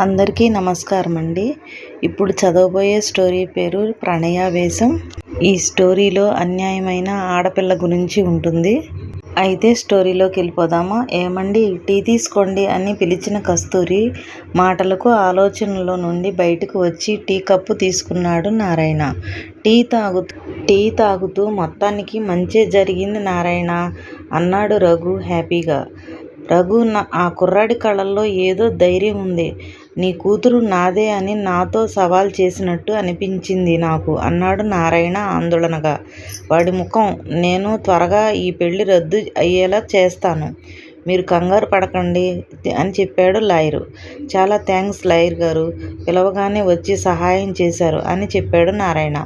అందరికీ నమస్కారం అండి ఇప్పుడు చదవబోయే స్టోరీ పేరు ప్రణయావేశం. ఈ స్టోరీలో అన్యాయమైన ఆడపిల్ల గురించి ఉంటుంది. అయితే స్టోరీలోకి వెళ్ళిపోదామా? ఏమండి? టీ తీసుకోండి అని పిలిచిన కస్తూరి మాటలకు ఆలోచనలో నుండి బయటకు వచ్చి టీ కప్పు తీసుకున్నాడు నారాయణ. టీ తాగుతూ టీ తాగుతూ మొత్తానికి మంచే జరిగింది నారాయణ అన్నాడు రఘు హ్యాపీగా. రఘు ఆ కుర్రాడి కళ్ళల్లో ఏదో ధైర్యం ఉంది. నీ కూతురు నాదే అని నాతో సవాల్ చేసినట్టు అనిపించింది నాకు. అన్నాడు నారాయణ ఆందోళనగా. వాడి ముఖం నేను త్వరగా ఈ పెళ్ళి రద్దు అయ్యేలా చేస్తాను. మీరు కంగారు పడకండి అని చెప్పాడు లాయరు. చాలా థ్యాంక్స్ లాయర్ గారు. పిలవగానే వచ్చి సహాయం చేశారు అని చెప్పాడు నారాయణ.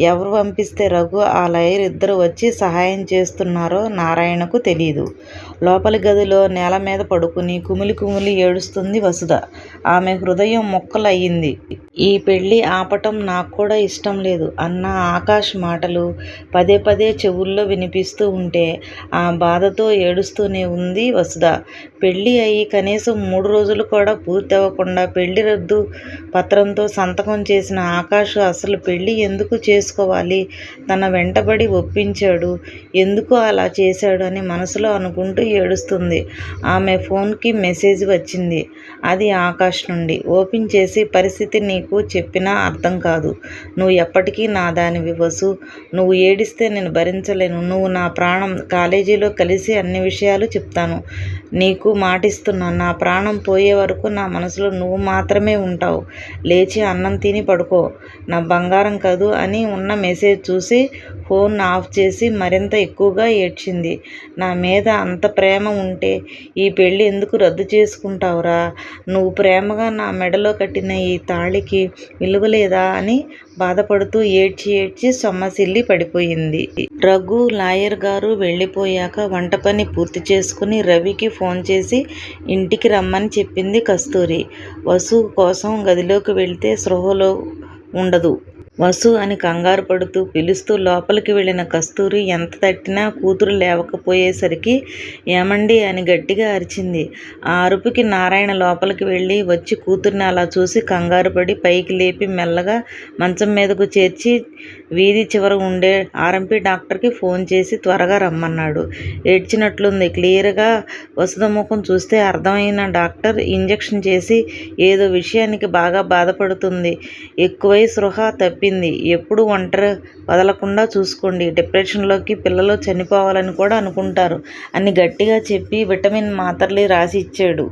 ఎవరు పంపిస్తే రఘు ఆ లాయర్ ఇద్దరు వచ్చి సహాయం చేస్తున్నారో నారాయణకు తెలియదు లోపలి గదిలో నేల మీద పడుకుని కుమిలి కుమిలి ఏడుస్తుంది వసుధ. ఆమె హృదయం మొక్కలయ్యింది. ఈ పెళ్ళి ఆపటం నాకు కూడా ఇష్టం లేదు అన్న ఆకాష్ మాటలు పదే పదే చెవుల్లో వినిపిస్తూ ఉంటే ఆ బాధతో ఏడుస్తూనే ఉంది వసుధ. పెళ్ళి అయ్యి కనీసం మూడు రోజులు కూడా పూర్తి అవ్వకుండా పెళ్ళి రద్దు పత్రంతో సంతకం చేసిన ఆకాష్ అసలు పెళ్ళి ఎందుకు చేసుకోవాలి? తన వెంటబడి ఒప్పించాడు. ఎందుకు అలా చేశాడు అని మనసులో అనుకుంటూ ఏడుస్తుంది. ఆమె ఫోన్కి మెసేజ్ వచ్చింది. అది ఆకాష్ నుండి. ఓపెన్ చేసి పరిస్థితి నీకు చెప్పినా అర్థం కాదు. నువ్వు ఎప్పటికీ నా దానివి వసు. నువ్వు ఏడిస్తే నేను భరించలేను. నువ్వు నా ప్రాణం కాలేజీలో కలిసి అన్ని విషయాలు చెప్తాను. నీకు మాటిస్తున్నాను. నా ప్రాణం పోయే వరకు నా మనసులో నువ్వు మాత్రమే ఉంటావు. లేచి అన్నం తిని పడుకో. నా బంగారం కదూ అని ఉన్న మెసేజ్ చూసి ఫోన్ ఆఫ్ చేసి మరింత ఎక్కువగా ఏడ్చింది. నా మీద అంత ప్రేమ ఉంటే ఈ పెళ్ళి ఎందుకు రద్దు చేసుకుంటావురా? నువ్వు ప్రేమగా నా మెడలో కట్టిన ఈ తాళికి విలువ లేదా అని బాధపడుతూ ఏడ్చి ఏడ్చి సొమ్మసిల్లి పడిపోయింది. రఘు లాయర్ గారు వెళ్ళిపోయాక వంట పని పూర్తి చేసుకుని రవికి ఫోన్ చేసి ఇంటికి రమ్మని చెప్పింది కస్తూరి. వసు కోసం గదిలోకి వెళ్తే స్పృహలో ఉండదు. వసు అని కంగారు పడుతూ పిలుస్తూ లోపలికి వెళ్ళిన కస్తూరి ఎంత తట్టినా కూతురు లేవకపోయేసరికి ఏమండి అని గట్టిగా అరిచింది. ఆ అరుపుకి నారాయణ లోపలికి వెళ్ళి వచ్చి కూతుర్ని అలా చూసి కంగారు పడి పైకి లేపి మెల్లగా మంచం మీదకు చేర్చి వీధి చివర ఉండే ఆర్ఎంపీ డాక్టర్కి ఫోన్ చేసి త్వరగా రమ్మన్నాడు. ఏడ్చినట్లుంది. క్లియర్గా వసుద ముఖం చూస్తే అర్థమైన డాక్టర్ ఇంజెక్షన్ చేసి ఏదో విషయానికి బాగా బాధపడుతుంది. ఎక్కువై సృహ తప్పి చెప్పింది. ఎప్పుడు ఒంటరి వదలకుండా చూసుకోండి. డిప్రెషన్లోకి పిల్లలు చనిపోవాలని కూడా అనుకుంటారు. అని గట్టిగా చెప్పి విటమిన్ మాత్రలు రాసి ఇచ్చాడు.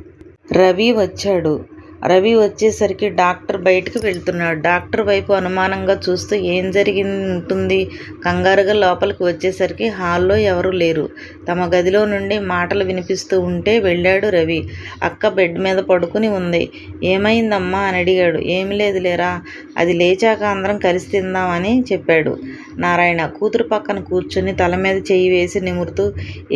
రవి వచ్చాడు. రవి వచ్చేసరికి డాక్టర్ బయటకు వెళ్తున్నాడు. డాక్టర్ వైపు అనుమానంగా చూస్తూ ఏం జరిగి ఉంటుంది కంగారుగా లోపలికి వచ్చేసరికి హాల్లో ఎవరూ లేరు. తమ గదిలో నుండి మాటలు వినిపిస్తూ ఉంటే వెళ్ళాడు రవి. అక్క బెడ్ మీద పడుకుని ఉంది. ఏమైందమ్మా అని అడిగాడు. ఏమి లేదు లేరా అది లేచాక అందరం కలిసి తిందామని చెప్పాడు. నారాయణ కూతురు పక్కన కూర్చొని తల మీద చెయ్యి వేసి నిమురుతూ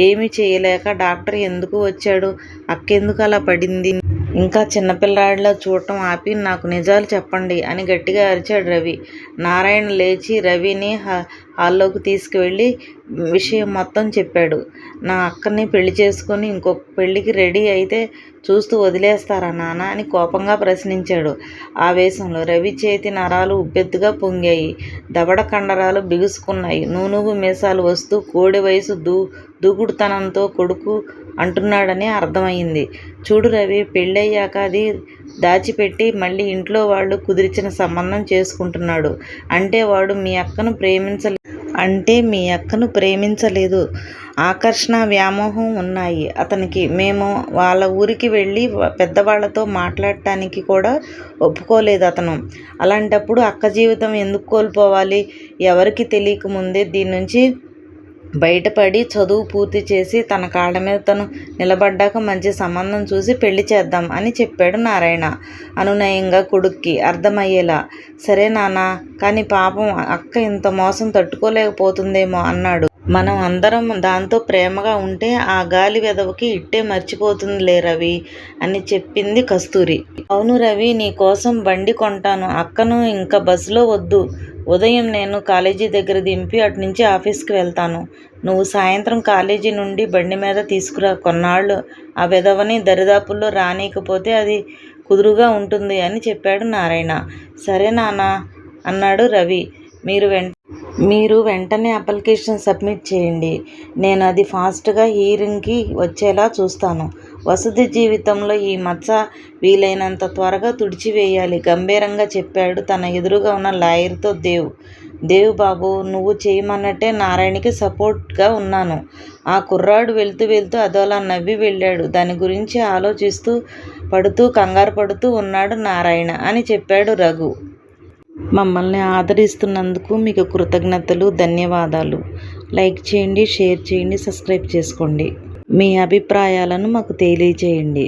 ఏమీ చేయలేక డాక్టర్ ఎందుకు వచ్చాడు? అక్కెందుకు అలా పడింది? ఇంకా చిన్నపిల్లాడిలా చూడటం ఆపి నాకు నిజాలు చెప్పండి అని గట్టిగా అరిచాడు రవి. నారాయణ లేచి రవిని హాల్లోకి తీసుకువెళ్ళి విషయం మొత్తం చెప్పాడు. నా అక్కని పెళ్ళి చేసుకొని ఇంకొక పెళ్ళికి రెడీ అయితే చూస్తూ వదిలేస్తారా నాన్న అని కోపంగా ప్రశ్నించాడు. ఆవేశంలో రవి చేతి నరాలు ఉబ్బెత్తుగా పొంగాయి. దవడ కండరాలు బిగుసుకున్నాయి. నూనుగు మీసాలు వస్తూ కోడి వయసు దూ దూకుడుతనంతో కొడుకు అంటున్నాడని అర్థమైంది. చూడు రవి పెళ్ళయ్యాక అది దాచిపెట్టి మళ్ళీ ఇంట్లో వాళ్ళు కుదిరిచిన సంబంధం చేసుకుంటున్నాడు. అంటే వాడు మీ అక్కను ప్రేమించలే అంటే మీ అక్కను ప్రేమించలేదు. ఆకర్షణ వ్యామోహం ఉన్నాయి. అతనికి మేము వాళ్ళ ఊరికి వెళ్ళి పెద్దవాళ్ళతో మాట్లాడటానికి కూడా ఒప్పుకోలేదు అతను. అలాంటప్పుడు అక్క జీవితం ఎందుకు కోల్పోవాలి? ఎవరికి తెలియకముందే దీని నుంచి బయటపడి చదువు పూర్తి చేసి తన కాళ్ళ మీద తను నిలబడ్డాక మంచి సంబంధం చూసి పెళ్ళి చేద్దాం అని చెప్పాడు నారాయణ. అనునయంగా కొడుక్కి అర్థమయ్యేలా సరే నాన్న కానీ పాపం అక్క ఇంత మోసం తట్టుకోలేకపోతుందేమో అన్నాడు. మనం అందరం దాంతో ప్రేమగా ఉంటే ఆ గాలి వెదవకి ఇట్టే మర్చిపోతుందిలే రవి అని చెప్పింది కస్తూరి. అవును రవి నీ కోసం బండి కొంటాను. అక్కను ఇంకా బస్సులో వద్దు. ఉదయం నేను కాలేజీ దగ్గర దింపి అటు నుంచి ఆఫీస్కి వెళ్తాను. నువ్వు సాయంత్రం కాలేజీ నుండి బండి మీద తీసుకురా. కొన్నాళ్ళు ఆ విధవని దరిదాపుల్లో రానీకపోతే అది కుదురుగా ఉంటుంది అని చెప్పాడు నారాయణ. సరే నాన్న అన్నాడు రవి. మీరు వెంట మీరు వెంటనే అప్లికేషన్ సబ్మిట్ చేయండి. నేను అది ఫాస్ట్గా హీరింగ్కి వచ్చేలా చూస్తాను. వసతి జీవితంలో ఈ మచ్చ వీలైనంత త్వరగా తుడిచివేయాలి. గంభీరంగా చెప్పాడు తన ఎదురుగా ఉన్న లాయర్తో దేవ్. దేవ్ బాబు నువ్వు చేయమన్నట్టే నారాయణకి సపోర్ట్గా ఉన్నాను. ఆ కుర్రాడు వెళ్తూ వెళ్తూ అదోలా నవ్వి వెళ్ళాడు. దాని గురించి ఆలోచిస్తూ పడుతూ కంగారు పడుతూ ఉన్నాడు నారాయణ అని చెప్పాడు రఘు. మమ్మల్ని ఆదరిస్తున్నందుకు మీకు కృతజ్ఞతలు ధన్యవాదాలు. లైక్ చేయండి షేర్ చేయండి సబ్స్క్రైబ్ చేసుకోండి. మీ అభిప్రాయాలను మాకు తెలియజేయండి.